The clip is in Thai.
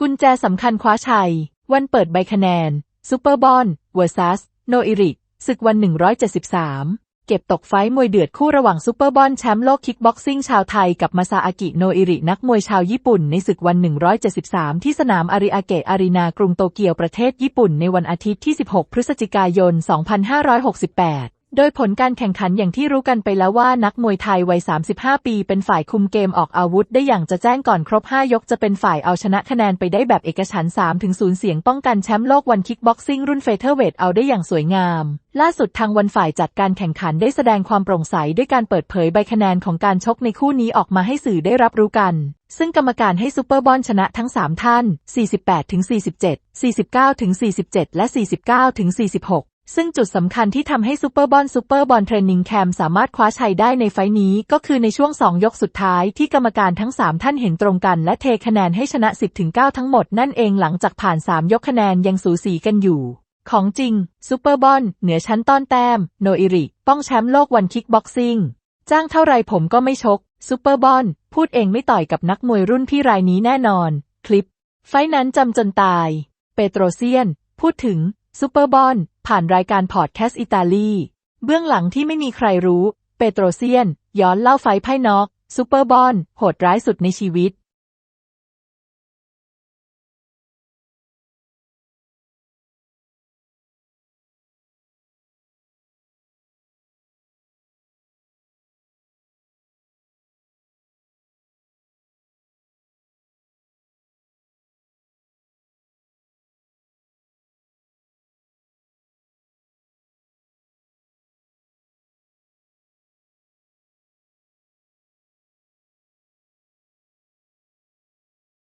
กุญแจสำคัญคว้าชัย วันเปิดใบคะแนนซูเปอร์บอลเวอร์ซัสโนอิริศึกวัน 173 เก็บตกไฟมวยเดือดคู่ระหว่างซูเปอร์บอลแชมป์โลกคิกบ็อกซิ่งชาวไทยกับมาซาอากิโนอิรินักมวยชาวญี่ปุ่นในศึกวัน 173 ที่สนามอาริอาเกะอารีนากรุงโตเกียวประเทศญี่ปุ่นในวันอาทิตย์ที่ 16 พฤศจิกายน 2568 โดยผลการแข่งขันอย่างที่รู้กันไปแล้วว่านักมวยไทยวัย 35 ปีเป็นฝ่ายคุมเกมออกอาวุธได้อย่างจะแจ้งก่อนครบ 5 ยกจะเป็นฝ่ายเอาชนะคะแนนไปได้แบบเอกฉันท์3ถึง0เสียงป้องกันแชมป์โลกวันคิกบ็อกซิ่งรุ่นเฟเธอร์เวทเอาได้อย่างสวยงาม ล่าสุดทางวันฝ่ายจัดการแข่งขันได้แสดงความโปร่งใสด้วยการเปิดเผยใบคะแนนของการชกในคู่นี้ออกมาให้สื่อได้รับรู้กันซึ่งกรรมการให้ซูเปอร์บอลชนะทั้ง 3 ท่าน 48-47, 49-47 และ 49-46 ซึ่งจุดสำคัญที่ทำให้ซูเปอร์บอลซูเปอร์บอลเทรนนิ่งแคมสามารถคว้าชัยได้ในไฟล์นี้ก็คือในช่วง 2 ยกสุดท้ายที่กรรมการทั้ง 3 ท่านเห็นตรงกัน และเทคะแนนให้ชนะ 10-9 ทั้งหมดนั่นเองหลังจากผ่าน 3 ยกคะแนนยังสูสีกันอยู่ ของจริงซูเปอร์บอลเหนือชั้นต้อนแต้ม โนอิริ ป้องแชมป์โลกวันคิกบ็อกซิ่งจ้างเท่าไรผมก็ไม่ชกซูเปอร์บอลพูดเองไม่ต่อยกับนักมวยรุ่นพี่รายนี้แน่นอน คลิป ไฟท์นั้นจำจนตาย เปโตรเซียน พูดถึงซูเปอร์บอล ผ่านรายการพอดแคสต์อิตาลี เบื้องหลังที่ไม่มีใครรู้ เปโตรเซียน ย้อนเล่าไฟไพ่น็อก ซูเปอร์บอลโหดร้ายสุดในชีวิต